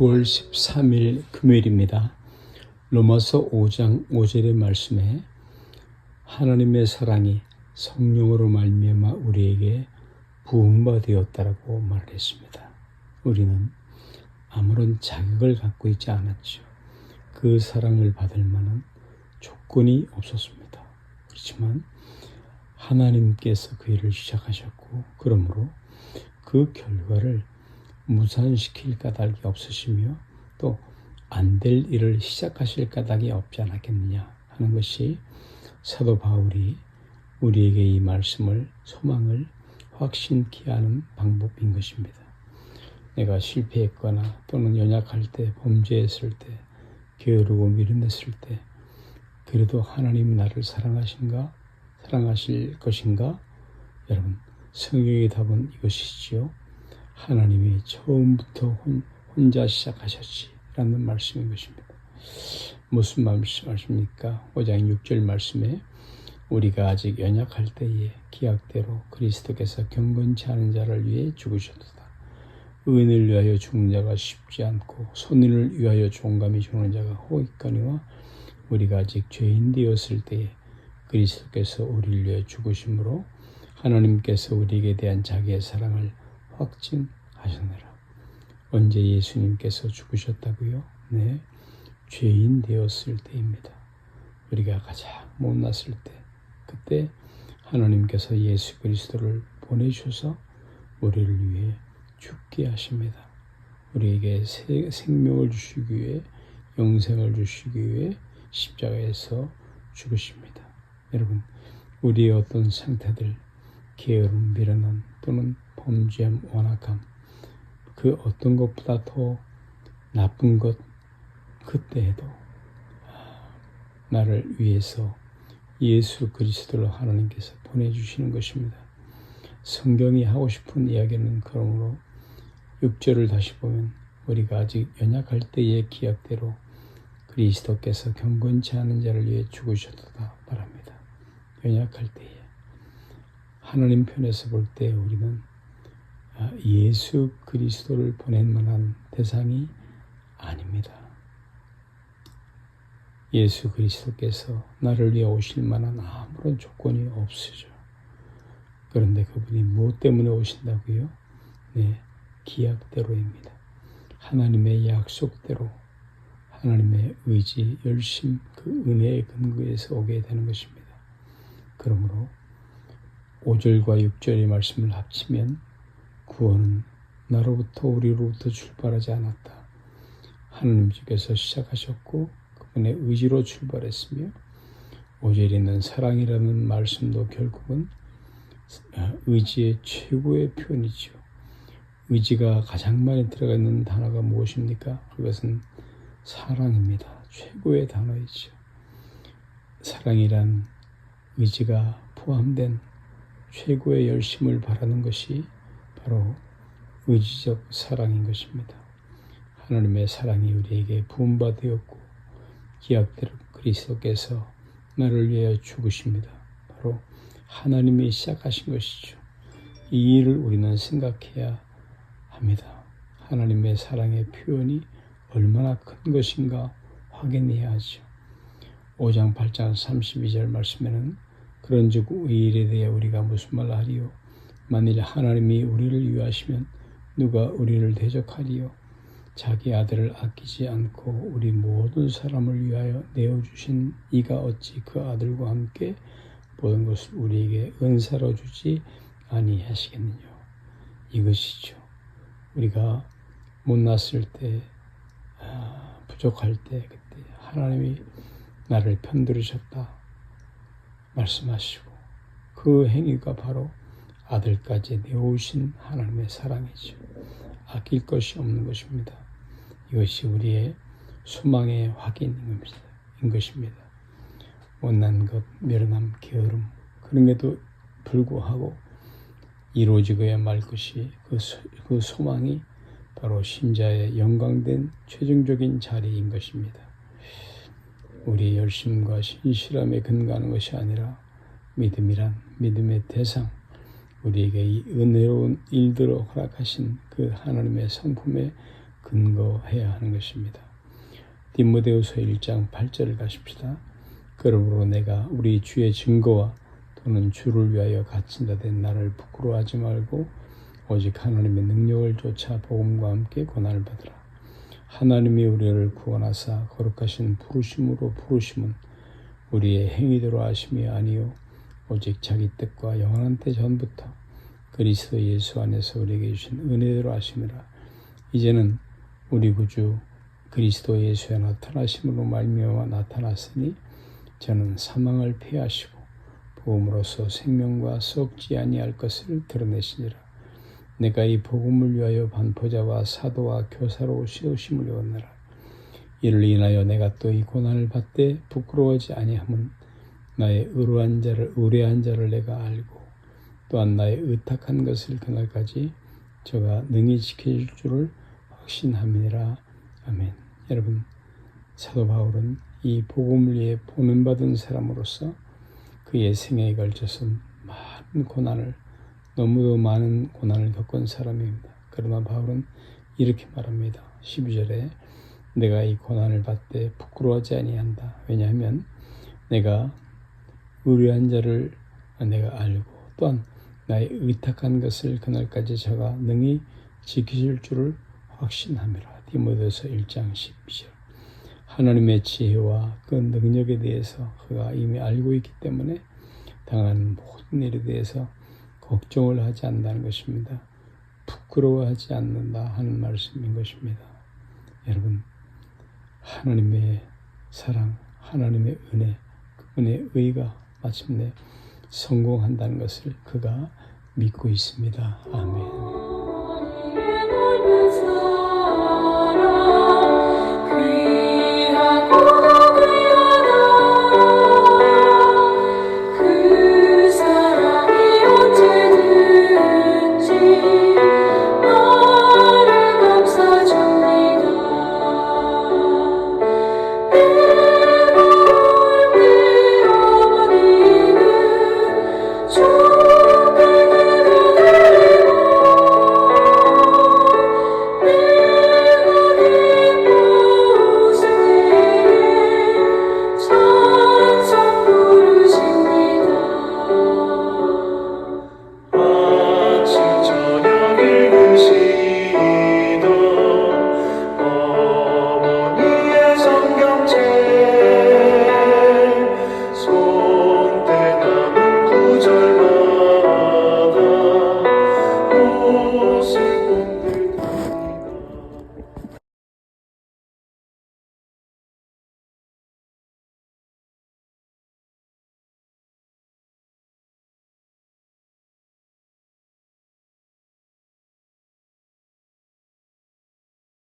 9월 13일 금요일입니다. 로마서 5장 5절의 말씀에 하나님의 사랑이 성령으로 말미암아 우리에게 부음받되었다라고 말했습니다. 우리는 아무런 자격을 갖고 있지 않았죠. 그 사랑을 받을 만한 조건이 없었습니다. 그렇지만 하나님께서 그 일을 시작하셨고 그러므로 그 결과를 무산시킬 까닭이 없으시며 또 안 될 일을 시작하실 까닭이 없지 않았겠느냐 하는 것이 사도 바울이 우리에게 이 말씀을 소망을 확신케 하는 방법인 것입니다. 내가 실패했거나 또는 연약할 때 범죄했을 때 게으르고 미련했을 때 그래도 하나님 나를 사랑하신가 사랑하실 것인가 여러분 성경의 답은 이것이지요. 하나님이 처음부터 혼, 혼자 시작하셨지라는 말씀인 것입니다. 무슨 말씀입니까? 5장 6절 말씀에 우리가 아직 연약할 때에 기약대로 그리스도께서 경건치 않은 자를 위해 죽으셨도다. 의인을 위하여 죽는 자가 쉽지 않고 손인을 위하여 종감이 죽는 자가 호있거니와 우리가 아직 죄인 되었을 때에 그리스도께서 우리를 위해 죽으심으로 하나님께서 우리에게 대한 자기의 사랑을 확증하셨느라. 언제 예수님께서 죽으셨다고요? 네. 죄인 되었을 때입니다. 우리가 가장 못났을 때, 그때 하나님께서 예수 그리스도를 보내주셔서 우리를 위해 죽게 하십니다. 우리에게 생명을 주시기 위해, 영생을 주시기 위해 십자가에서 죽으십니다. 여러분, 우리의 어떤 상태들, 게으름, 미련함 또는 범죄함, 완악함 그 어떤 것보다 더 나쁜 것 그때에도 나를 위해서 예수 그리스도를 하나님께서 보내주시는 것입니다. 성경이 하고 싶은 이야기는 그러므로 6절을 다시 보면 우리가 아직 연약할 때의 기약대로 그리스도께서 경건치 않은 자를 위해 죽으셨다 말합니다. 연약할 때에 하나님 편에서 볼 때 우리는 아, 예수 그리스도를 보낼 만한 대상이 아닙니다. 예수 그리스도께서 나를 위해 오실 만한 아무런 조건이 없으죠. 그런데 그분이 무엇 때문에 오신다고요? 네, 기약대로입니다. 하나님의 약속대로 하나님의 의지, 열심, 그 은혜의 근거에서 오게 되는 것입니다. 그러므로 5절과 6절의 말씀을 합치면 구원은 나로부터 우리로부터 출발하지 않았다. 하나님께서 시작하셨고 그분의 의지로 출발했으며 5절에 있는 사랑이라는 말씀도 결국은 의지의 최고의 표현이죠. 의지가 가장 많이 들어가 있는 단어가 무엇입니까? 그것은 사랑입니다. 최고의 단어이죠. 사랑이란 의지가 포함된 최고의 열심을 바라는 것이 바로 의지적 사랑인 것입니다. 하나님의 사랑이 우리에게 부음받되었고 기약대로 그리스도께서 나를 위하여 죽으십니다. 바로 하나님이 시작하신 것이죠. 이 일을 우리는 생각해야 합니다. 하나님의 사랑의 표현이 얼마나 큰 것인가 확인해야 하죠. 5장 8장 32절 말씀에는 그런즉 이 일에 대해 우리가 무슨 말 하리요? 만일 하나님이 우리를 위하시면 누가 우리를 대적하리요? 자기 아들을 아끼지 않고 우리 모든 사람을 위하여 내어주신 이가 어찌 그 아들과 함께 모든 것을 우리에게 은사로 주지 아니하시겠느냐. 이것이죠. 우리가 못났을 때, 아, 부족할 때, 그때 하나님이 나를 편들으셨다. 말씀하시고 그 행위가 바로 아들까지 내오신 하나님의 사랑이죠. 아낄 것이 없는 것입니다. 이것이 우리의 소망의 확인인 것입니다. 못난 것, 멸함, 게으름 그런 게도 불구하고 이루어지고야 말 것이 그, 그 소망이 바로 신자의 영광된 최종적인 자리인 것입니다. 우리의 열심과 신실함에 근거하는 것이 아니라 믿음이란 믿음의 대상, 우리에게 이 은혜로운 일들을 허락하신 그 하나님의 성품에 근거해야 하는 것입니다. 디모데후서 1장 8절을 가십시다. 그러므로 내가 우리 주의 증거와 또는 주를 위하여 갇힌다 된 나를 부끄러워하지 말고 오직 하나님의 능력을 쫓아 복음과 함께 고난을 받으라. 하나님이 우리를 구원하사 거룩하신 부르심으로 부르심은 우리의 행위대로 하심이 아니요 오직 자기 뜻과 영원한 때 전부터 그리스도 예수 안에서 우리에게 주신 은혜대로 하심이라. 이제는 우리 구주 그리스도 예수의 나타나심으로 말미암아 나타났으니 저는 사망을 피하시고 복음으로써 생명과 썩지 아니할 것을 드러내시니라. 내가 이 복음을 위하여 반포자와 사도와 교사로 세우심을 얻느라. 이를 인하여 내가 또 이 고난을 받되 부끄러워하지 아니함은 나의 의로한 자를 의뢰한 자를 내가 알고 또한 나의 의탁한 것을 그날까지 저가 능히 지켜줄 줄을 확신함이니라. 아멘. 여러분 사도 바울은 이 복음을 위해 보냄받은 사람으로서 그의 생애에 걸쳐서 많은 고난을 너무도 많은 고난을 겪은 사람입니다. 그러나 바울은 이렇게 말합니다. 12절에 내가 이 고난을 받되 부끄러워하지 아니한다. 왜냐하면 내가 의뢰한 자를 내가 알고 또한 나의 의탁한 것을 그날까지 저가 능히 지키실 줄을 확신함이라. 디모데서 1장 12절. 하나님의 지혜와 그 능력에 대해서 그가 이미 알고 있기 때문에 당한 모든 일에 대해서 걱정을 하지 않는다는 것입니다. 부끄러워하지 않는다 하는 말씀인 것입니다. 여러분, 하나님의 사랑, 하나님의 은혜, 그분의 의가 마침내 성공한다는 것을 그가 믿고 있습니다. 아멘.